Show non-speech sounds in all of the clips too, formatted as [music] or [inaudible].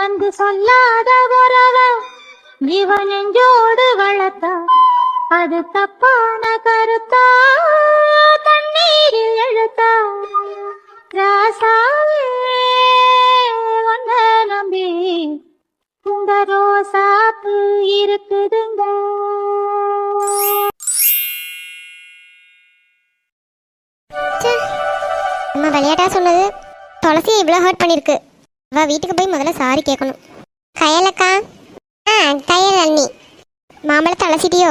வந்து சொல்லாத உறவ இவன் நெஞ்சோடு வளர்த்தா. அது தப்பான கருத்தா? தண்ணீரில் எழுத்தா? ராசாவே உன்ன நம்பி உங்க ரோசாப்பு இருக்குதுங்க. ச்சே. விளையாட்டா சொன்னது? துளசி இவ்வளோ ஹர்ட் பண்ணிருக்கு அவள் வீட்டுக்கு போய் முதல்ல சாரி கேட்கணும் கயலக்கா. ஆ கயல் அண்ணி. மாம்பழத்தை அலசிட்டியோ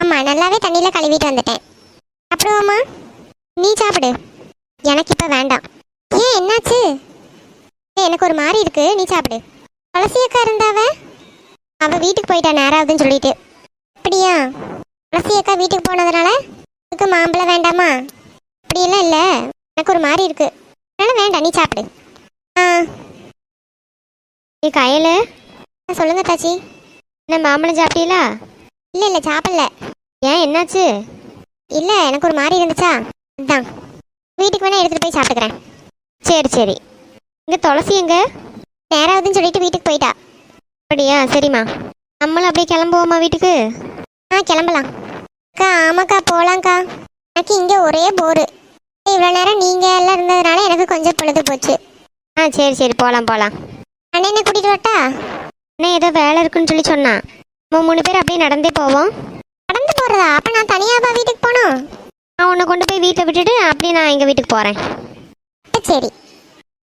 ஆமாம் நல்லாவே தண்ணியில் கழுவிட்டு வந்துட்டேன். அப்புறம் அம்மா நீ சாப்பிடு. எனக்கு இப்போ வேண்டாம். ஏன் என்னாச்சு? எனக்கு ஒரு மாதிரி இருக்கு. நீ சாப்பிடு. துளசியக்கா இருந்தாவ? அவ வீட்டுக்கு போயிட்டா நேரம் ஆகுதுன்னு சொல்லிட்டு. அப்படியா? துளசியக்கா வீட்டுக்கு போனதுனால? உனக்கு மாம்பழம் வேண்டாமா? அப்படியெல்லாம் இல்லை. எனக்கு ஒரு மாதிரி இருக்கு. அதனால வேண்டாம் நீ சாப்பிடு. ஆ. ஏ கையில். சொல்லுங்க தாச்சி. என்ன மாம்பழம் சாப்பிட்டீங்களா? இல்லை இல்லை சாப்பிடல. ஏன் என்னாச்சு? இல்லை எனக்கு ஒரு மாதிரி இருந்துச்சா? அதான். வீட்டுக்கு வேணா எடுத்துகிட்டு போய் சாப்பிட்டுக்கிறேன். சரி சரி. இங்கே துளசி எங்க? நேராவதுன்னு சொல்லிட்டு வீட்டுக்கு போயிட்டா. அப்படியா? சரிம்மா. நம்மளும் அப்படியே கிளம்புவோமா வீட்டுக்கு? ஆ கிளம்பலாம். அக்கா ஆமாக்கா போகலாங்க்கா எனக்கு இங்கே ஒரே போரு. இவ்வளோ நேரம் நீங்கள் எல்லாம் இருந்ததுனால எனக்கு கொஞ்சம் பொழுது போச்சு. ஆ சரி சரி. போகலாம் போகலாம் அண்ணனை கூட்டிட்டு வரட்டா? அண்ணன் ஏதோ வேலை இருக்குன்னு சொல்லி சொன்னான் மூணு பேர் அப்படியே நடந்தே போவோம். நடந்து போகிறதா அப்போ நான் தனியாகவா வீட்டுக்கு போகணும் நான் உன்னை கொண்டு போய் வீட்டை விட்டுட்டு அப்படியே நான் எங்கள் வீட்டுக்கு போகிறேன் சரி.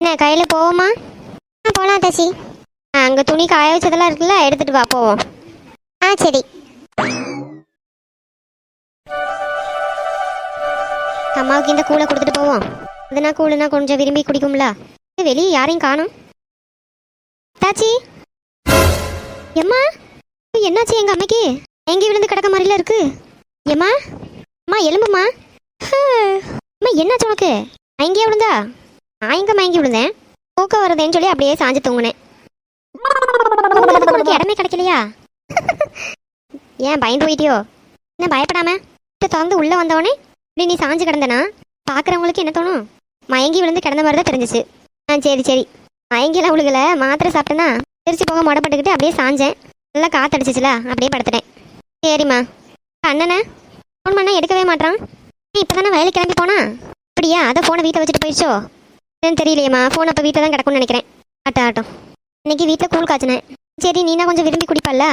என்ன கையில் போவோமா? ஆ போகலாம் தச்சி ஆ அங்கே துணி காய வச்சதெல்லாம் இருக்குல்ல எடுத்துகிட்டு வா போவோம். ஆ சரி. அம்மாவுக்கு இந்த கூலை கொடுத்துட்டு போவோம். அதுனா கூழுனா கொஞ்சம் விரும்பி குடிக்கும்ல. வெளியே யாரையும் காணும். தாச்சி? எம்மா என்னாச்சு எங்க அம்மைக்கு? எங்கே விழுந்து கிடக்க மாதிரில இருக்கு. எம்மா அம்மா எலும்புமா அம்மா என்னாச்சு உனக்கு? மயங்கியே விழுந்தா? நான் எங்க மயங்கி விழுந்தேன்? தூக்கம் வருதுன்னு சொல்லி அப்படியே சாஞ்சு தூங்கினேன். உனக்கு இடமே கிடைக்கலையா? ஏன் பயந்து போயிட்டியோ? என்ன பயப்படாம? திறந்து உள்ள வந்தவொடனே இப்படி நீ சாஞ்சு கிடந்தனா? பார்க்குறவங்களுக்கு என்ன தோணும்? மயங்கி விழுந்து கிடந்த மாதிரி தான் தெரிஞ்சிச்சு. ஆ சரி சரி. மயங்கிலாம் உழுகல மாத்திரை சாப்பிட்டேன்னா திருச்சி போக முடப்பட்டுக்கிட்டு அப்படியே சாஞ்சேன். நல்லா காத்தடிச்சிச்சுல அப்படியே படுத்துட்டேன். சரிம்மா. அண்ணனை ஃபோன் பண்ணால் எடுக்கவே மாட்டான் இப்போ தானே வயலுக்கு கிளம்பி போனா? அப்படியா அதை ஃபோனை வீட்டில் வச்சுட்டு போயிடுச்சோ? என்னன்னு தெரியலையேம்மா ஃபோன் அப்போ வீட்டில் தான் கிடக்கும்னு நினைக்கிறேன். ஆட்டம் ஆட்டம். இன்னைக்கு வீட்டில் கூழ் காய்ச்சினேன். சரி நீனா கொஞ்சம் விரும்பி குடிப்பல்ல?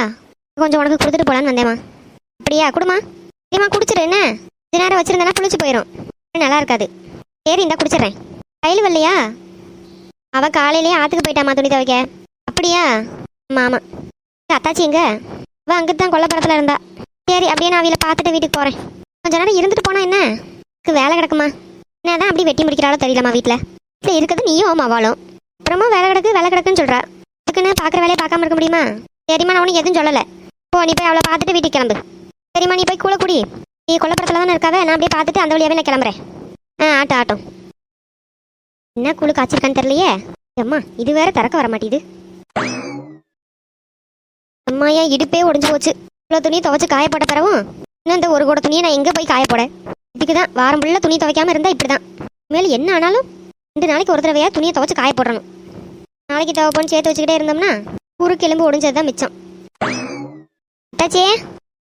கொஞ்சம் உனக்கு கொடுத்துட்டு போகலான்னு வந்தேம்மா. அப்படியா குடுமா சரிம்மா குடிச்சிரு என்ன? இது நேரம் வச்சிருந்தேன்னா புளிச்சு போயிடும் நல்லா இருக்காது. சரி இந்தா குடிச்சிடுறேன். கையில் வரலையா? அவ காலையிலேயே ஆத்துக்கு போயிட்டாமா துணி துவைக்க. அப்படியா? மாமா. அத்தாச்சி எங்க? அவ அங்கே தான் கொல்லப்புறத்துல இருந்தா. சரி அப்படியே நான் அவையில பார்த்துட்டு வீட்டுக்கு போறேன். கொஞ்ச நேரம் இருந்துட்டு போனா என்ன? வேலை கிடக்குமா? என்னதான் அப்படி வெட்டி முடிக்கிறாளோ தெரியலம்மா வீட்டில் வீட்டில் இருக்கிறது நீயும் அவளும். அப்புறமா வேலை கிடக்கு வேலை கிடக்குன்னு சொல்கிறா அதுக்குன்னு பார்க்குற வேலையை பார்க்காம இருக்க முடியுமா? சரிம்மா நான் உனக்கு எதுவும் சொல்லலை. போ நீ போய் அவளை பார்த்துட்டு வீட்டுக்கு கிளம்பு. சரிம்மா நீ போய் கூட குடி. நீ கொல்லப்புறத்துல தானே இருக்காவே? நான் அப்படியே பார்த்துட்டு அந்த வழியாவே நான் கிளம்புறேன். ஆ ஆட்டம் ஆட்டம். என்ன கூழு காய்ச்சிருக்கான்னு தெரியலையே? அம்மா இது வேற திறக்க வர மாட்டேது அம்மா ஏன் இடுப்பே உடஞ்சு போச்சு. இவ்வளோ துணி துவைச்சு காயப்பட தரவும் இன்னும் இந்த ஒரு கூட துணியை நான் எங்கே போய் காயப்போட இதுக்கு தான் வாரம் ஃபுல்லாக துணி துவைக்காம இருந்தால் இப்படி தான் மேலே என்ன ஆனாலும் ரெண்டு நாளைக்கு ஒரு தடவையா துணியை துவைச்சு காய போடணும். நாளைக்கு துவைப்போன்னு சேர்த்து வச்சுக்கிட்டே இருந்தோம்னா குறுக்கு எலும்பு ஒடிஞ்சது தான் மிச்சம். அத்தாச்சே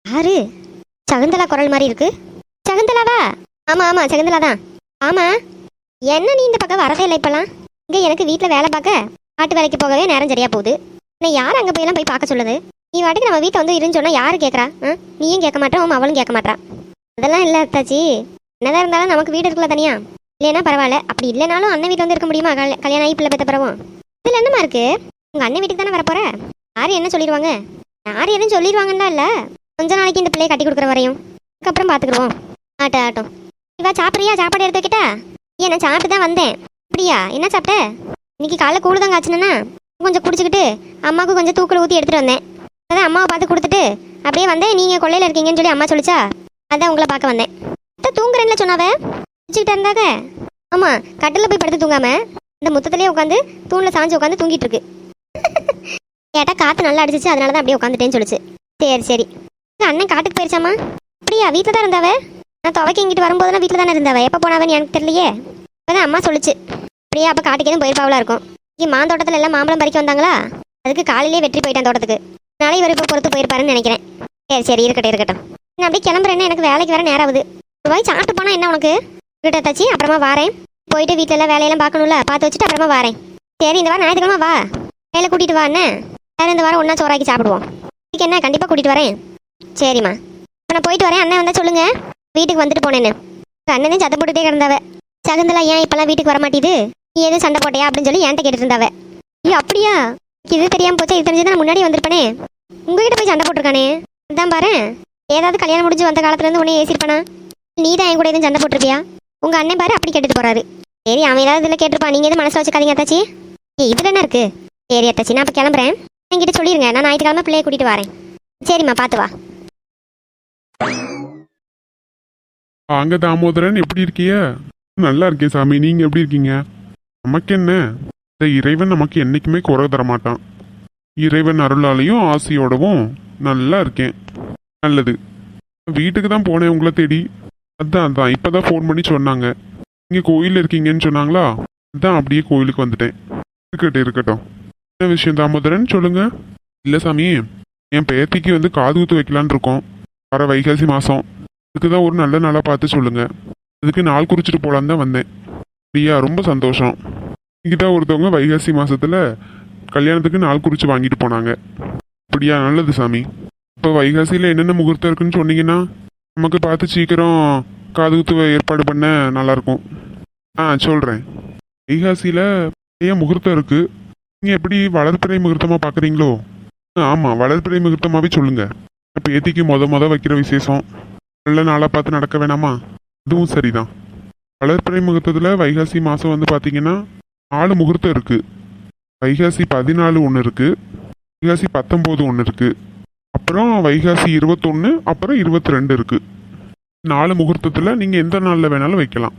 யாரு? சகுந்தலா குரல் மாதிரி இருக்கு. சகுந்தலாவா? ஆமா ஆமா சகுந்தலா தான் ஆமா. என்ன நீ இந்த பக்கம் வரதே இல்லை இப்பெல்லாம்? இங்கே எனக்கு வீட்டில் வேலை பார்க்க ஆட்டு வேலைக்கு போகவே நேரம் சரியா போகுது. நான் யார் அங்கே போயெல்லாம் போய் பார்க்க சொல்லுது? நீ வாட்டுக்கு நம்ம வீட்டை வந்து இருன்னு சொன்னால் யாரு கேட்குறா நீயும் கேட்க மாட்டா உன் அவளும் கேட்க மாட்டான் அதெல்லாம் இல்லை அத்தாச்சி. என்னதான் இருந்தாலும் நமக்கு வீடு இருக்குல்ல தனியா? இல்லைன்னா பரவாயில்ல. அப்படி இல்லைனாலும் அண்ணன் வீட்டில் வந்து இருக்க முடியுமா? கல்யாணம் ஆகி பிள்ளை பெற்ற பிறவும். இதில் என்னமா இருக்கு? உங்கள் அண்ணன் வீட்டுக்கு தானே வரப்போற? யார் என்ன சொல்லிடுவாங்க? யார் எதுவும் சொல்லிடுவாங்கன்னா இல்லை. கொஞ்ச நாளைக்கு இந்த பிள்ளையை கட்டி கொடுக்குற வரையும். அதுக்கப்புறம் பார்த்துக்குருவோம் ஆட்டம் ஆட்டம். இவா சாப்பிட்றியா? சாப்பாடு எடுத்துக்கிட்டா ஏன் நான் சாப்பிட்டு தான் வந்தேன். அப்படியா? என்ன சாப்பிட்ட? இன்னைக்கு காலைல கூழு தான் காய்ச்சினா கொஞ்சம் குடிச்சிக்கிட்டு அம்மாவுக்கு கொஞ்சம் தூக்கில் ஊற்றி எடுத்துகிட்டு வந்தேன். அதான் அம்மாவை பார்த்து கொடுத்துட்டு அப்படியே வந்தேன். நீங்கள் கொள்ளையில் இருக்கீங்கன்னு சொல்லி அம்மா சொல்லிச்சா? அதான் உங்களை பார்க்க வந்தேன். அத்தை தூங்குறேன்ல சொன்னாவே? குடிச்சிக்கிட்டு இருந்தாங்க. ஆமாம் கட்டில் போய் படுத்து தூங்காம இந்த முத்தத்துலேயே உட்காந்து தூணில் சாஞ்சு உட்காந்து தூங்கிட்டு இருக்கு. கேட்டா காற்று நல்லா அடிச்சிச்சு அதனால தான் அப்படியே உட்காந்துட்டேன்னு சொல்லிச்சு. சரி சரி. அண்ணன் காட்டுக்கு போயிருச்சாமா அப்படியா? வீட்டில் தான் இருந்தாவே? நான் துவைக்க இங்கிட்டு வரும்போதெல்லாம் வீட்டில் தானே இருந்தாவ. எப்போ போனாவன்னு எனக்கு தெரியலையே. இப்போதான் அம்மா சொல்லுச்சு. அப்படியே அப்போ காட்டுக்கு எதுவும் போயிருப்பாவளா இருக்கும். இங்கே மாந்தோட்டத்தில் எல்லாம் மாம்பழம் பறிக்க வந்தாங்களா? அதுக்கு காலையிலே வெற்றி போயிட்டேன் தோட்டத்துக்கு. நாளை இவர் இப்போ பொறுத்து போயிருப்பாருன்னு நினைக்கிறேன். சரி சரி இருக்கட்டும் இருக்கட்டும். நான் அப்படியே கிளம்புறேன்னா எனக்கு வேலைக்கு வர நேரம் ஆகுது. ரூபாய் சாப்பிட்டு போனால் என்ன உனக்கு? கிட்ட தச்சு அப்புறமா வாரேன். போயிட்டு வீட்டில எல்லாம் வேலையெல்லாம் பார்க்கணும்ல பார்த்து வச்சுட்டு அப்புறமா வாரேன். சரி இந்த வாரம் ஞாயிற்றுக்கிழமை வா. வேலை கூட்டிட்டு வா என்ன வேறு இந்த வாரம் ஒன்றா சோறாக்கி சாப்பிடுவோம். இதுக்கு என்ன? கண்டிப்பாக கூட்டிகிட்டு வரேன். சரிம்மா. இப்போ நான் போயிட்டு வரேன். அண்ணன் வந்தால் சொல்லுங்கள் வீட்டுக்கு வந்துட்டு போனேன்னு அண்ணனே சத்தம் போட்டுட்டே கிடந்தாவ. சகுந்தலா ஏன் இப்பெல்லாம் வீட்டுக்கு வர மாட்டேது நீ எதுவும் சண்டை போட்டியா? அப்படின்னு சொல்லி என்கிட்ட கேட்டுட்டு இருந்தாவ ஐயோ அப்படியா? இது தெரியாம போச்சா? இது தெரிஞ்சது நான் முன்னாடி வந்திருப்பேனே. உங்ககிட்ட போய் சண்டை போட்டிருக்கானே? அதான் பாரு. ஏதாவது கல்யாணம் முடிஞ்சு வந்த காலத்துல இருந்து உன்னை ஏசிருப்பானா நீ தான் என் கூட எதுவும் சண்டை போட்டிருப்பியா? உங்க அண்ணன் பாரு அப்படி கேட்டுட்டு போறாரு. சரி அவன் ஏதாவது இதில் கேட்டிருப்பான் நீங்க எதுவும் மனசுல வச்சுக்காதீங்க அத்தாச்சி. ஏ இது தானே இருக்கு? சரி அத்தாச்சி நான் இப்போ கிளம்புறேன். என்கிட்ட சொல்லிருங்க. நான் ஞாயிற்றுக்கிழமை பிள்ளைய கூட்டிட்டு வரேன். சரிம்மா பார்த்து வா. அங்க தாமோதரன் எப்படி இருக்கிய? நல்லா இருக்கேன் சாமி நீங்க எப்படி இருக்கீங்க? நமக்கு என்ன? இந்த இறைவன் நமக்கு என்னைக்குமே குறை தர மாட்டான் இறைவன் அருளாலையும் ஆசையோடவும் நல்லா இருக்கேன். நல்லது. வீட்டுக்கு தான் போனேன் உங்களை தேடி. அதான் அதான். இப்பதான் ஃபோன் பண்ணி சொன்னாங்க. நீங்க கோயில் இருக்கீங்கன்னு சொன்னாங்களா? அதான் அப்படியே கோயிலுக்கு வந்துட்டேன். இருக்கட்டும் இருக்கட்டும். என்ன விஷயம் தாமோதரன்? சொல்லுங்க. இல்ல சாமி என் பேத்திக்கு வந்து காது குத்து வைக்கலான்னு இருக்கோம். வர வைகாசி மாசம். இதுக்கு தான் ஒரு நல்ல நாளாக பார்த்து சொல்லுங்கள் அதுக்கு நாள் குறிச்சிட்டு போகலான்னு தான் வந்தேன். ஃப்ரீயா ரொம்ப சந்தோஷம். என்கிட்ட ஒருத்தவங்க வைகாசி மாதத்தில் கல்யாணத்துக்கு நாள் குறித்து வாங்கிட்டு போனாங்க. அப்படியா? நல்லது சாமி. இப்போ வைகாசியில் என்னென்ன முகூர்த்தம் இருக்குன்னு சொன்னீங்கன்னா நமக்கு பார்த்து சீக்கிரம் காது குத்து ஏற்பாடு பண்ண நல்லாயிருக்கும். ஆ சொல்கிறேன் வைகாசியில் நிறைய முகூர்த்தம் இருக்குது நீங்கள் எப்படி வளர்ப்பிறை முகூர்த்தமாக பார்க்குறீங்களோ? ஆமாம் வளர்ப்பிறை முகூர்த்தமாகவே சொல்லுங்கள் பேத்திக்கு மொத மொதல் வைக்கிற விசேஷம். நல்ல நாளாக பார்த்து நடக்க வேணாமா? அதுவும் சரிதான். வளர்ப்பிறை முகூர்த்தத்தில் வைகாசி மாதம் வந்து பார்த்தீங்கன்னா நாலு முகூர்த்தம் இருக்குது வைகாசி பதினாலு ஒன்று இருக்குது வைகாசி பத்தொம்போது ஒன்று இருக்குது அப்புறம் வைகாசி இருபத்தொன்று அப்புறம் இருபத்தி ரெண்டு இருக்குது நாலு முகூர்த்தத்தில் நீங்கள் எந்த நாளில் வேணாலும் வைக்கலாம்.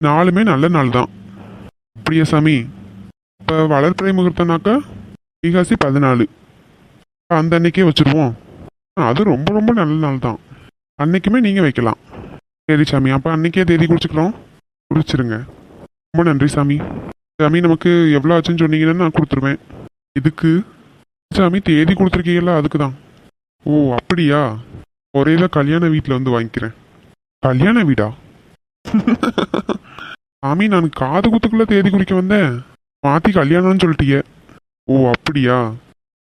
நாலுமே நல்ல நாள் தான். அப்படியா சாமி? இப்போ வளர்ப்பிறை முகூர்த்தம்னாக்கா வைகாசி பதினாலு. அந்த அன்னைக்கே வச்சுருவோம். அது ரொம்ப ரொம்ப நல்ல நாள் தான். அன்னைக்குமே நீங்கள் வைக்கலாம். சரி சாமி அப்போ அன்னைக்கே தேதி குறிச்சிக்கிறோம் குறிச்சிருங்க ரொம்ப நன்றி சாமி. சாமி நமக்கு எவ்வளோ ஆச்சுன்னு சொன்னீங்கன்னா நான் கொடுத்துருவேன். இதுக்கு சாமி தேதி கொடுத்துருக்கீங்களா அதுக்கு தான் ஓ அப்படியா? ஒரேல கல்யாண வீட்டில் வந்து வாங்கிக்கிறேன். கல்யாண வீடா? [laughs] சாமி நான் காது குத்துக்குள்ளே தேதி குறிக்க வந்தேன். மாற்றி கல்யாணம்னு சொல்லிட்டீங்க ஓ அப்படியா?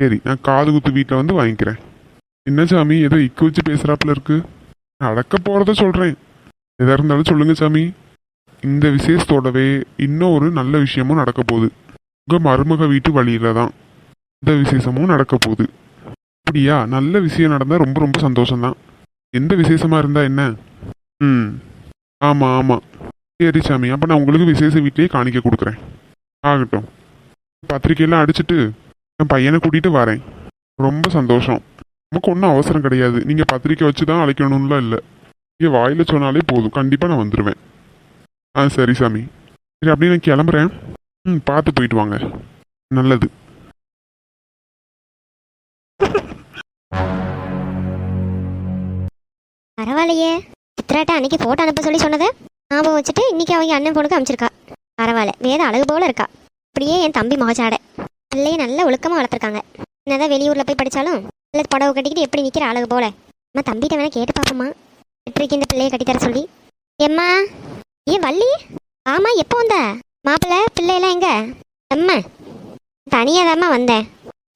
சரி நான் காது குத்து வீட்டில் வந்து வாங்கிக்கிறேன். என்ன சாமி ஏதோ இக்கு வச்சு பேசுகிறாப்புல இருக்குது நடக்க போகிறத சொல்கிறேன் எதாக இருந்தாலும் சொல்லுங்கள் சாமி. இந்த விசேஷத்தோடவே இன்னும் ஒரு நல்ல விஷயமும் நடக்க போகுது. உங்கள் மருமக வீட்டு வழியில தான் இந்த விசேஷமும் நடக்க போகுது. அப்படியா? நல்ல விஷயம் நடந்தால் ரொம்ப ரொம்ப சந்தோஷம்தான். எந்த விசேஷமாக இருந்தால் என்ன? ம். ஆமாம் ஆமாம் சரி சாமி அப்போ நான் உங்களுக்கு விசேஷ வீட்லயே காணிக்க கொடுக்குறேன். ஆகட்டும். பத்திரிக்கையெல்லாம் அடிச்சுட்டு என் பையனை கூட்டிகிட்டு வரேன். ரொம்ப சந்தோஷம். நமக்கு ஒன்றும் அவசரம் கிடையாது. நீங்கள் பத்திரிக்கை வச்சு தான் அழைக்கணும்லாம் இல்லை. நீங்கள் வாயில் சொன்னாலே போதும். கண்டிப்பாக நான் வந்துடுவேன் ஆ சரி சாமி. சரி அப்படியே நான் கிளம்புறேன். ம் பார்த்து போயிட்டு வாங்க. நல்லது. பரவாயில்லையே. சித்ராட்ட அன்னைக்கு ஃபோட்டோ அனுப்ப சொல்லி சொன்னதை? ஞாபகம் வச்சுட்டு இன்னைக்கு அவங்க அண்ணன் பொண்ணுக்கு அமைச்சிருக்கா. பரவாயில்ல. வேத அழகு போல இருக்கா. அப்படியே என் தம்பி முகச்சாடை பிள்ளைய நல்ல ஒழுக்கமாக வளர்த்துருக்காங்க. என்னதான் வெளியூரில் போய் படித்தாலும் நல்ல புடவை கட்டிக்கிட்டு எப்படி நிற்கிற அழகு போல? அம்மா தம்பிட்ட வேணா கேட்டு பார்ப்போமா வெற்றிக்கு இந்த பிள்ளையை கட்டித்தர சொல்லி? எம்மா ஏ வள்ளி? ஆமா எப்போ வந்த? மாப்பிள்ளை பிள்ளையெல்லாம் எங்க? அம்மா தனியாக வந்தேன்.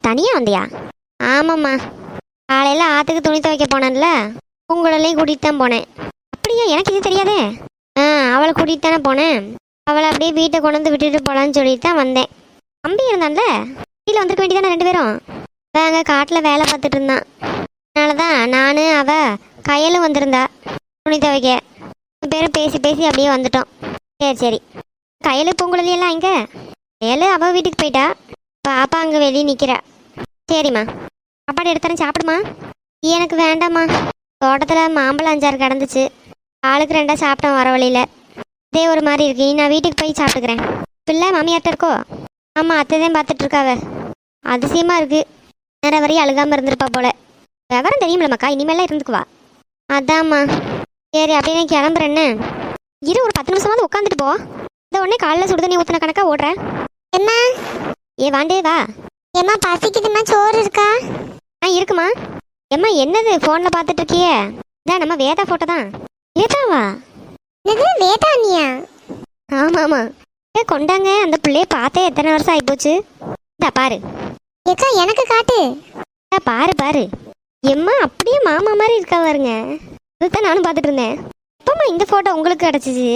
தனியாக வந்தியா? ஆமாம்மா. காலையில் ஆற்றுக்கு துணி துவைக்க போனேன்ல உங்களையும் கூட்டிகிட்டு தான் போனேன். அப்படியா? எனக்கு இது தெரியாதே. ஆ அவளை கூட்டிகிட்டு தானே போனேன். அவளை அப்படியே வீட்டை கொண்டு வந்து விட்டுட்டு போகலான்னு சொல்லிட்டு தான் வந்தேன். தம்பி இருந்தான்ல? கீழே வந்துருக்க வேண்டியதானே ரெண்டு பேரும்? அங்கே காட்டில் வேலை பார்த்துட்டு இருந்தான். அதனால தான் நான் அவ கையிலும் வந்திருந்தா. துணி துவைக்க ரெண்டு பேரும் பேசி பேசி அப்படியே வந்துட்டோம். சரி சரி. கையில் பொங்கலெல்லாம் இங்கே? கையலு அவள் வீட்டுக்கு போயிட்டா. பாப்பா அங்கே வெளியே நிற்கிறா சரிம்மா. சாப்பாடு எடுத்துறேன் சாப்பிடுமா? எனக்கு வேண்டாம்மா. தோட்டத்தில் மாம்பழம் அஞ்சாறு கிடந்துச்சு. ஆளுக்கு ரெண்டாக சாப்பிட்டோம் வர வழியில். இதே ஒரு மாதிரி இருக்கு. நான் வீட்டுக்கு போய் சாப்பிட்டுக்கிறேன். பிள்ளை மாமியார்ட்ட இருக்கோ? ஆமாம் அத்தை தான் பார்த்துட்ருக்காவ அதிசயமாக இருக்குது நேரம் வரையும் அழுகாமல் இருந்திருப்பா போல. விவரம் தெரியுமில்லம்மாக்கா இனிமேலாம் இருந்துக்குவா அதாம்மா. சரி அப்படியே நான் கிளம்புறேன்னு இரு ஒரு பத்து நிமிஷமாவது உட்காந்துட்டு போ. இந்த உடனே காலைல சுடுதண்ணி ஊற்றின கணக்கா ஓடுறேன் என்ன ஏ வாண்டே வா. ஏம்மா பசிக்குதுமா சோறு இருக்கா? ஆ இருக்குமா. ஏம்மா என்னது ஃபோனில் பார்த்துட்டு இருக்கியே? இதான் நம்ம வேதா ஃபோட்டோ தான். வேதாவா? என்னது வேதா அண்ணியா? ஆமாம் ஆமாம் ஏ கொண்டாங்க அந்த பிள்ளைய பார்த்தே எத்தனை வருஷம் ஆகிப்போச்சு இந்தா பாரு. ஏக்கா எனக்கு காட்டு. பாரு பாரு. எம்மா அப்படியே மாமா மாதிரி இருக்கா பாருங்க. அதுதான் நானும் பார்த்துட்டு இருந்தேன். அப்பாம்மா இந்த ஃபோட்டோ உங்களுக்கு கிடச்சிச்சு?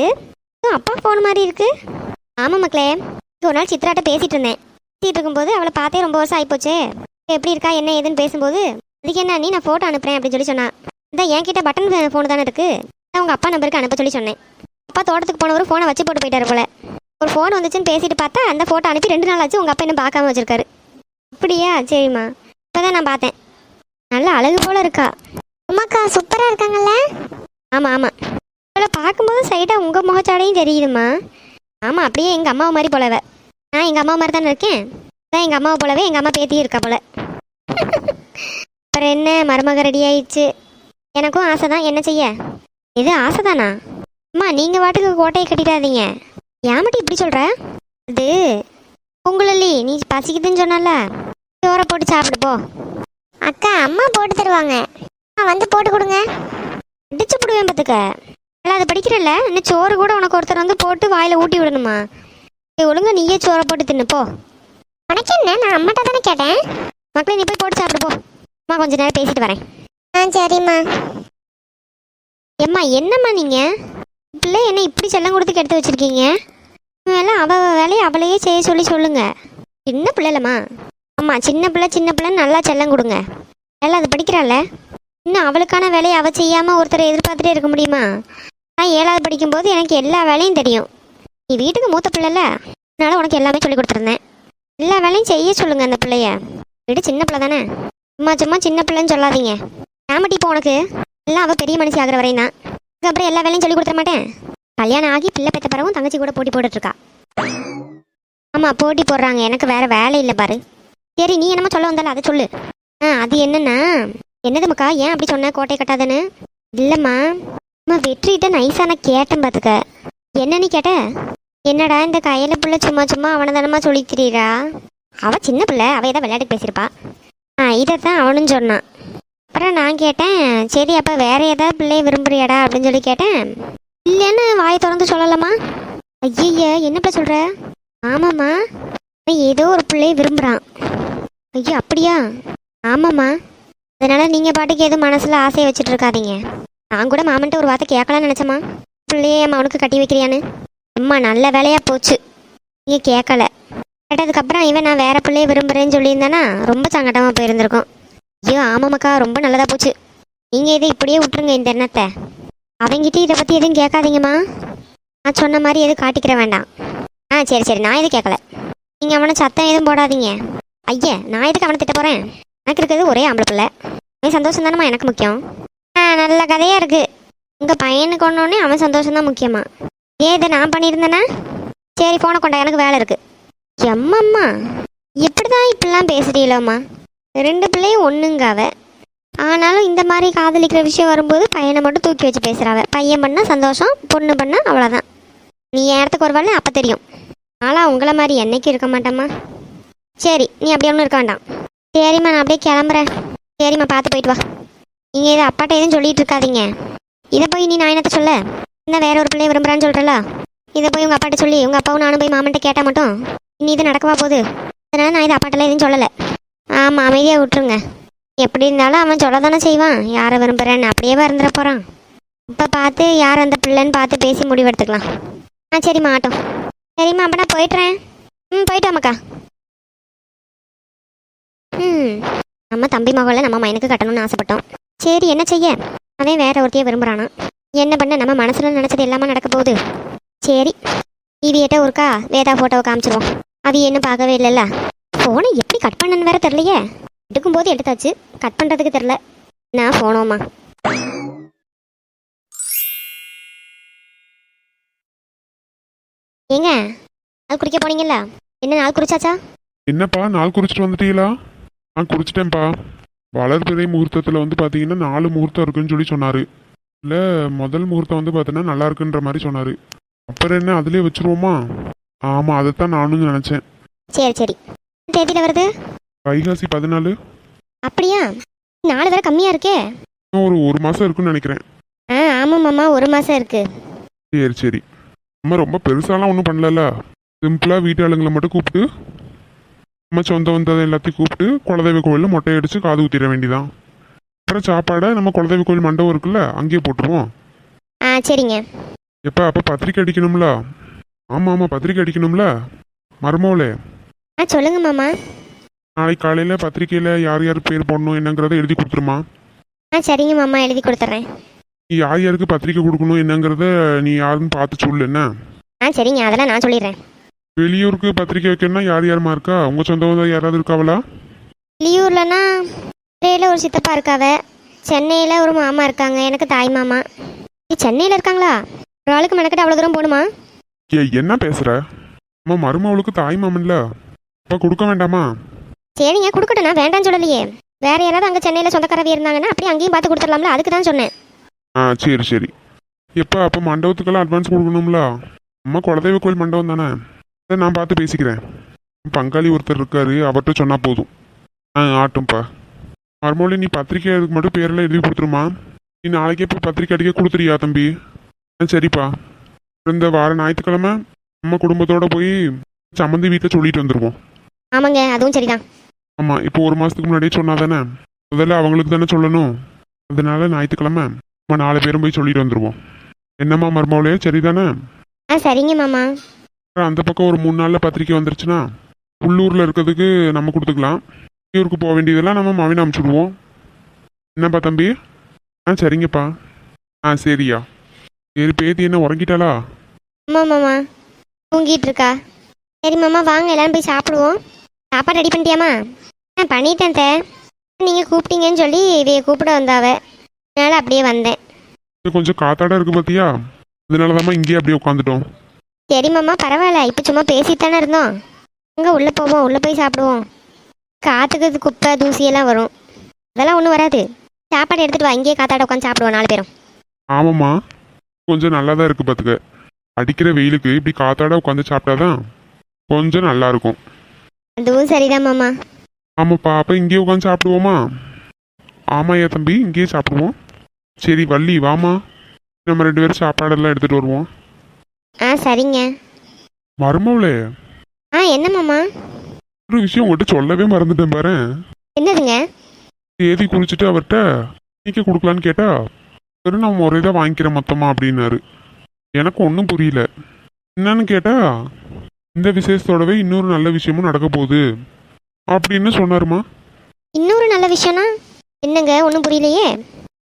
அப்பா ஃபோன் மாதிரி இருக்கு. ஆமாம் மக்களே ஒரு நாள் சித்ராட்ட பேசிகிட்டு இருந்தேன். பேசிகிட்டு இருக்கும்போது அவளை பார்த்தே ரொம்ப வருஷம் ஆகிப்போச்சே எப்படி இருக்கா என்ன ஏதுன்னு பேசும்போது அதுக்கு என்ன நீ நான் ஃபோட்டோ அனுப்புகிறேன் அப்படின்னு சொல்லி சொன்னா. இந்த என்கிட்ட பட்டன் ஃபோன் தானே இருக்குது நான் உங்கள் அப்பா நம்பருக்கு அனுப்ப சொல்லி சொன்னேன். அப்பா தோட்டத்துக்கு போனவர் ஃபோனை வச்சு போட்டு போயிட்டாரு போல. ஒரு ஃபோன் வந்துச்சுன்னு பேசிட்டு பார்த்தா அந்த ஃபோட்டோ அனுப்பி ரெண்டு நாள் ஆச்சு உங்கள் அப்பா என்ன பார்க்காம வச்சிருக்காரு. அப்படியா? சரிம்மா. இப்போதான் நான் பார்த்தேன். நல்ல அழகு போல இருக்கா. அம்மாக்கா சூப்பராக இருக்காங்கல்ல? ஆமாம் ஆமாம் இவளை பார்க்கும்போது சைடாக உங்கள் முகச்சாடையும் தெரியுதுமா ஆமாம் அப்படியே எங்கள் அம்மாவை மாதிரி போலவ. நான் எங்கள் அம்மா மாதிரி தானே இருக்கேன்? அதான் எங்கள் அம்மாவை போலவே எங்கள் அம்மா பேத்தியும் இருக்கா போல. அப்புறம் என்ன? மருமக ரெடி ஆயிடுச்சு. எனக்கும் ஆசை தான் என்ன செய்ய? இது ஆசை தானா அம்மா நீங்கள் வாட்டுக்கு கோட்டையை கட்டிடாதீங்க. ஏமாட்டி இப்படி சொல்கிற இது பொங்கலல்லி நீ பசிக்குதுன்னு சொன்னல சோறை போட்டு சாப்பிடு போ. அக்கா அம்மா போட்டு தருவாங்க. வந்து போட்டு கொடுங்க. அடிச்சு போடுவேன் பார்த்துக்க. இல்லை அது படிக்கிறல்ல? இன்னும் சோறு கூட உனக்கு ஒருத்தர் வந்து போட்டு வாயில ஊட்டி விடணுமா? ஒழுங்கு ஒழுங்கா நீயே சோறை போட்டு தின்னு போ. உனக்கு என்ன? நான் அம்மாட்ட தானே கேட்டேன். மக்களே நீ போய் போட்டு சாப்பிடு போ. அம்மா கொஞ்ச நேரம் பேசிட்டு வரேன். ஆ சரிம்மா. எம்மா என்னம்மா நீங்க? பிள்ளை என்ன இப்படி செல்லம் கொடுத்து கெடுத்து வச்சிருக்கீங்க? வேலை அவள் வேலையை அவளையே செய்ய சொல்லி சொல்லுங்க. சின்ன பிள்ளைலம்மா. ஆமாம் சின்ன பிள்ளை சின்ன பிள்ளைன்னு நல்லா செல்லம் கொடுங்க. நல்லா அது படிக்கிறாள்ல? இன்னும் அவளுக்கான வேலையை அவள் செய்யாமல் ஒருத்தரை எதிர்பார்த்துட்டே இருக்க முடியுமா? நான் ஏழாவது படிக்கும்போது எனக்கு எல்லா வேலையும் தெரியும். நீ வீட்டுக்கு மூத்த பிள்ளைல? அதனால உனக்கு எல்லாமே சொல்லி கொடுத்துருந்தேன். எல்லா வேலையும் செய்ய சொல்லுங்க அந்த பிள்ளைய. வீடு சின்ன பிள்ளை தானே? சும்மா சும்மா சின்ன பிள்ளைன்னு சொல்லாதீங்க. ஏமாட்டி இப்போ உனக்கு? எல்லாம் அவள் பெரிய மனுஷி ஆகிற வரையும் தான். அதுக்கப்புறம் எல்லா வேலையும் சொல்லி கொடுத்துட மாட்டேன்? கல்யாணம் ஆகி பிள்ளை பெற்ற பிறகும் தங்கச்சி கூட போட்டி போட்டுட்ருக்கா. ஆமாம் போட்டி போடுறாங்க. எனக்கு வேறு வேலை இல்லை பாரு. சரி நீ என்னமோ சொல்ல வந்தால அதை சொல்லு. ஆ அது என்னன்னா என்னதுமக்கா ஏன் அப்படி சொன்ன? கோட்டை கட்டாதுன்னு? இல்லைம்மா. அம்மா வெற்றிகிட்ட நைஸாக நான் கேட்டேன் பார்த்துக்க என்னன்னு கேட்ட? என்னடா இந்த கையில் பிள்ளை சும்மா சும்மா அவனை தானம்மா சொல்லி அவள் சின்ன பிள்ளை. அவள் ஏதோ விளையாட்டு பேசியிருப்பா. ஆ இதை தான் அவனும் சொன்னான். அப்புறம் நான் கேட்டேன் சரி அப்போ வேறு ஏதாவது பிள்ளைய விரும்புறியாடா அப்படின்னு சொல்லி கேட்டேன். இல்லைன்னு வாயை திறந்து சொல்லலாமா ஐயய்ய என்னப்பா சொல்ற? ஆமாம்மா. அவன் ஏதோ ஒரு பிள்ளைய விரும்புகிறான் ஐயோ அப்படியா? ஆமாம்மா. அதனால நீங்கள் பாட்டுக்கு எதுவும் மனசில் ஆசையை வச்சுட்டு இருக்காதீங்க. நான் கூட மாமன்ட்ட ஒரு வார்த்தை கேட்கலாம்னு நினச்சம்மா. பிள்ளையே என் அவனுக்கு கட்டி வைக்கிறியான்னு? அம்மா நல்ல வேலையாக போச்சு. நீங்கள் கேட்கல. கேட்டதுக்கப்புறம் இவன் நான் வேற பிள்ளைய விரும்புகிறேன்னு சொல்லியிருந்தானா ரொம்ப சங்கடமாக போயிருந்திருக்கும். ஐயோ ஆமாம்க்கா ரொம்ப நல்லதாக போச்சு. நீங்கள் இதை இப்படியே விட்டுருங்க இந்த எண்ணத்தை. அவங்கிட்ட இதை பற்றி எதுவும் கேட்காதீங்கம்மா. நான் சொன்ன மாதிரி எதுவும் காட்டிக்கிற வேண்டாம். ஆ சரி சரி. நான் எதுவும் கேட்கல. நீங்கள் அவனை சத்தம் எதுவும் போடாதீங்க. ஐயா நான் எதுக்கு அவனை திட்ட போகிறேன் எனக்கு இருக்கிறது ஒரே ஆம்பளை பிள்ளை. அவன் சந்தோஷம் தானம்மா எனக்கு முக்கியம்? ஆ நல்ல கதையாக இருக்குது உங்கள் பையனுக்கு ஒன்றோடனே அவன் சந்தோஷம் தான் முக்கியமா? ஏன் இதை நான் பண்ணியிருந்தேன்னா சரி ஃபோனை கொண்டா. எனக்கு வேலை இருக்குது எம்மம்மா எப்படி தான் இப்படிலாம் பேசுறீங்களோம்மா? ரெண்டு பிள்ளையும் ஒன்றுங்காவ ஆனாலும் இந்த மாதிரி காதலிக்கிற விஷயம் வரும்போது பையனை மட்டும் தூக்கி வச்சு பேசுகிறாவ பையன் பண்ணால் சந்தோஷம் பொண்ணு பண்ணால் அவ்வளோதான் நீ என் இடத்துக்கு ஒரு அப்போ தெரியும். ஆளா உங்களை மாதிரி என்றைக்கும் இருக்க மாட்டேம்மா. சரி நீ அப்படியே ஒன்றும் இருக்க வேண்டாம். சரிம்மா நான் அப்படியே கிளம்புறேன். சரிம்மா பார்த்து போயிட்டு வா. நீங்கள் இதை அப்பாட்ட எதுவும் சொல்லிட்டு இருக்காதீங்க. இதை போய் நீ நான் என்னத்த சொல்ல? இன்னும் வேற ஒரு பிள்ளைய விரும்புறான்னு சொல்கிறல இதை போய் உங்கள் அப்பாட்ட சொல்லி உங்கள் அப்பாவும் நானும் போய் மாமன்ட்ட கேட்டால் மட்டும் இனி இது நடக்கவா போகுது? அதனால் நான் இதை அப்பாட்டெல்லாம் எதுவும் சொல்லலை. ஆமாம் அமைதியாக விட்டுருங்க. எப்படி இருந்தாலும் அவன் சொல்ல தானே செய்வான். யாரை விரும்புகிறேன்னு அப்படியே வந்துட போகிறான் இப்போ பார்த்து யார் அந்த பிள்ளைன்னு பார்த்து பேசி முடிவெடுத்துக்கலாம். ஆ சரிம்மா ஆட்டும். சரிம்மா அப்போ நான் போயிட்டுறேன். ம் போயிட்டோம்க்கா ம் நம்ம தம்பி மகளை நம்ம மைனுக்கு கட்டணும்னு ஆசைப்பட்டோம். சரி என்ன செய்ய? அவன் வேற ஒருத்தையே விரும்புகிறானா என்ன பண்ண? நம்ம மனசில் நினச்சது எல்லாமே நடக்க போகுது. சரி டிவியேட்ட ஒருக்கா வேதா ஃபோட்டோவை காமிச்சிருவோம். அது என்ன பார்க்கவே இல்லைல்ல. ஃபோனை எப்படி கட் பண்ணன்னு வேற தெரியலையே. எடுக்கும்போது எடுத்தாச்சு. கட் பண்ணுறதுக்கு தெரில நான் ஃபோனோமா ஏங்க நாள் குடிக்க போனீங்கல்ல? என்ன நாள் குடிச்சாச்சா? என்னப்பா நாள் குறிச்சிட்டு வந்துட்டீங்களா? ஆ குறிச்சிட்டேன்ப்பா வளர்பிறை முகூர்த்தத்தில் வந்து பார்த்தீங்கன்னா நாலு முகூர்த்தம் இருக்குன்னு சொல்லி சொன்னார். இல்லை முதல் முகூர்த்தம் வந்து பார்த்தீங்கன்னா நல்லா இருக்குன்ற மாதிரி சொன்னார். அப்புறம் என்ன அதிலே வச்சுருவோமா? ஆமாம் அதைத்தான் நானும் நினச்சேன். சரி சரி. தேதியில் வருது? வைகாசி பதினாலு. அப்படியா? நாலு வேற கம்மியாக இருக்கே. ஒரு ஒரு மாதம் இருக்குன்னு நினைக்கிறேன். ஆ ஆமாம் மாமா ஒரு மாதம் இருக்கு. சரி சரி. நம்ம ரொம்ப பெருசாலாம் ஒன்றும் பண்ணலல்ல. சிம்பிளாக வீட்டு ஆளுங்களை மட்டும் கூப்பிட்டு நம்ம சொந்த வந்ததை எல்லாத்தையும் கூப்பிட்டு குலதெய்வ கோயிலில் மொட்டை அடித்து காது ஊற்றிட வேண்டியதான் அப்புறம் சாப்பாடை நம்ம குலதெய்வ கோயில் மண்டபம் இருக்குல்ல அங்கேயே போட்டுருவோம். ஆ சரிங்க. எப்போ அப்போ பத்திரிக்கை அடிக்கணும்ல? ஆமாம் ஆமாம் பத்திரிக்கை அடிக்கணும்ல? மருமவளே ஆ சொல்லுங்க மாமா. நாளைக்கு காலையில் பத்திரிக்கையில் யார் யார் பேர் போடணும் என்னங்கிறத எழுதி கொடுத்துருமா? ஆ சரிங்க மாமா எழுதி கொடுத்துட்றேன் நீ யார் யாருக்கு பத்திரிக்கை கொடுக்கணும் என்னங்கிறத நீ யாருன்னு பார்த்து சொல்லு என்ன? ஆ சரிங்க அதெல்லாம் நான் சொல்லிடுறேன். வெளியூருக்கு பத்திரிக்கை வைக்கணும்னா யார் யாருமா இருக்கா? உங்கள் சொந்த யாராவது இருக்காவளா? வெளியூர்லனா மதுரையில் ஒரு சித்தப்பா இருக்காவ. சென்னையில் ஒரு மாமா இருக்காங்க எனக்கு தாய் மாமா. சென்னையில் இருக்காங்களா? ஒரு ஆளுக்கு மெனக்கிட்ட அவ்வளோ தூரம் போகணுமா? ஏ என்ன பேசுற? அம்மா மருமவளுக்கு தாய் மாமன்ல. அப்ப கொடுக்க வேண்டாமா? சரிங்க கொடுக்கட்டும் நான் வேண்டாம்னு சொல்லலையே. வேற யாராவது அங்கே சென்னையில் சொந்தக்காரவி இருந்தாங்கன்னா அப்படியே அங்கேயும் பார்த்து கொடுத்துடலாம்ல அதுக்கு தான் சொன்னேன். ஆ சரி சரி. எப்போ அப்போ மண்டபத்துக்கெல்லாம் அட்வான்ஸ் கொடுக்கணும்ல? அம்மா குலதெய்வ கோயில் மண்டபம் தானே? அதை நான் பார்த்து பேசிக்கிறேன். பங்காளி ஒருத்தர் இருக்காரு அவர்கிட்ட சொன்னா போதும். ஆ ஆட்டும்ப்பா மறுமொழி நீ பத்திரிக்கை அதுக்கு மட்டும் பேரெல்லாம் எழுதி கொடுத்துருமா? நீ நாளைக்கே போய் பத்திரிக்கை அடிக்க கொடுத்துறியா தம்பி? ஆ சரிப்பா. இந்த வார ஞாயிற்றுக்கிழமை நம்ம குடும்பத்தோட போய் சம்மந்தி வீட்டில் சொல்லிட்டு வந்துடுவோம் ஆமாங்க அதுவும் சரிதான். ஆமாம் இப்போ ஒரு மாதத்துக்கு முன்னாடியே சொன்னா தானே முதல்ல அவங்களுக்கு தானே சொல்லணும். அதனால ஞாயிற்றுக்கிழமை நம்ம நாலு பேரும் போய் சொல்லிட்டு வந்துடுவோம் என்னம்மா மருமவளே சரிதானே? ஆ சரிங்க மாமா. அந்த பக்கம் ஒரு மூணு நாளில் பத்திரிக்கை வந்துருச்சுன்னா உள்ளூரில் இருக்கிறதுக்கு நம்ம கொடுத்துக்கலாம். வெளியூருக்கு போக வேண்டியதெல்லாம் நம்ம மாவின அமுச்சுடுவோம் என்னப்பா தம்பி? ஆ சரிங்கப்பா. ஆ சரியா. சரி பேத்தி என்ன உறங்கிட்டாளா? ஆமாம் மாமா. தூங்கிட்டு இருக்கா. சரி மாமா வாங்க எல்லாரும் போய் சாப்பிடுவோம். சாப்பாடு ரெடி பண்ணிட்டியாமா ஆ பண்ணிட்டேன் தே. நீங்கள் கூப்பிட்டீங்கன்னு சொல்லி இதைய கூப்பிட வந்தாவ. அதனால அப்படியே வந்தேன். இது கொஞ்சம் காத்தாட இருக்கு பார்த்தியா அதனால தாம்மா இங்கேயே அப்படியே உட்காந்துட்டோம் சரி மாமா பரவாயில்ல. இப்போ சும்மா பேசிட்டு தானே இருந்தோம். அங்கே உள்ளே போவோம். உள்ளே போய் சாப்பிடுவோம். காற்றுக்கு குப்பை தூசியெல்லாம் வரும். அதெல்லாம் ஒன்றும் வராது. சாப்பாடு எடுத்துகிட்டு வா. இங்கேயே காத்தாட உட்காந்து சாப்பிடுவோம் நாலு பேரும். ஆமாம்மா. கொஞ்சம் நல்லா தான் இருக்கு பார்த்துக்க அடிக்கிற வெயிலுக்கு இப்படி காத்தாட உட்காந்து சாப்பிட்டாதான் கொஞ்சம் நல்லா இருக்கும். அதுவும் சரிதான் மாமா. ஆமாப்பா அப்போ இங்கேயே உட்காந்து சாப்பிடுவோமா? ஆமாய்யா தம்பி இங்கேயே சாப்பிடுவோம். சரி வள்ளி வாமா நம்ம ரெண்டு பேரும் சாப்பாடெல்லாம் எடுத்துகிட்டு வருவோம். ஆ சரிங்க. மருமவளே. ஆ என்ன மாமா? ஒரு விஷயம் உங்கள்கிட்ட சொல்லவே மறந்துட்டேன் பாரு. என்னதுங்க? தேதி குறிச்சிட்டு அவர்கிட்ட இன்னைக்கு கொடுக்கலான்னு கேட்டா சரி நான் ஒரே தான் வாங்கிக்கிறேன் மொத்தமா அப்படின்னாரு. எனக்கு ஒன்றும் புரியல. என்னன்னு கேட்டா இந்த விசேஷத்தோடவே இன்னொரு நல்ல விஷயமும் நடக்க போகுது. அப்படின்னு சொன்னாருமா. இன்னொரு நல்ல விஷயம்னா என்னங்க ஒன்றும் புரியலையே?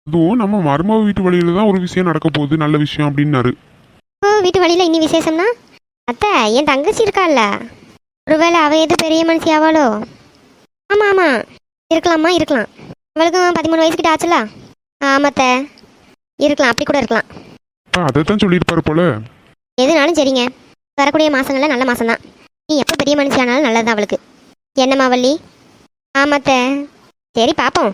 அதுவும் நம்ம மருமக வீட்டு வழியில தான் ஒரு விஷயம் நடக்க போகுது நல்ல விஷயம் அப்படின்னாரு. ஓ வீட்டு வழியில் இன்னி விசேஷம்னா? அத்தை என் தங்கச்சி இருக்கால்ல ஒருவேளை அவ எது பெரிய மனுஷி ஆவாளோ ஆமாம் ஆமாம் இருக்கலாமா? இருக்கலாம். அவளுக்கும் பதிமூணு வயசு கிட்ட ஆச்சுல ஆமாத்த இருக்கலாம் அப்படி கூட இருக்கலாம். அப்ப அதை தான் சொல்லியிருப்பாரு போல. எதுனாலும் சரிங்க. வரக்கூடிய மாதங்கள்ல நல்ல மாதம்தான் நீ எப்போ பெரிய மனுஷி ஆனாலும் நல்லதுதான் அவளுக்கு. என்னம்மா வள்ளி ஆமாத்த. சரி பார்ப்போம்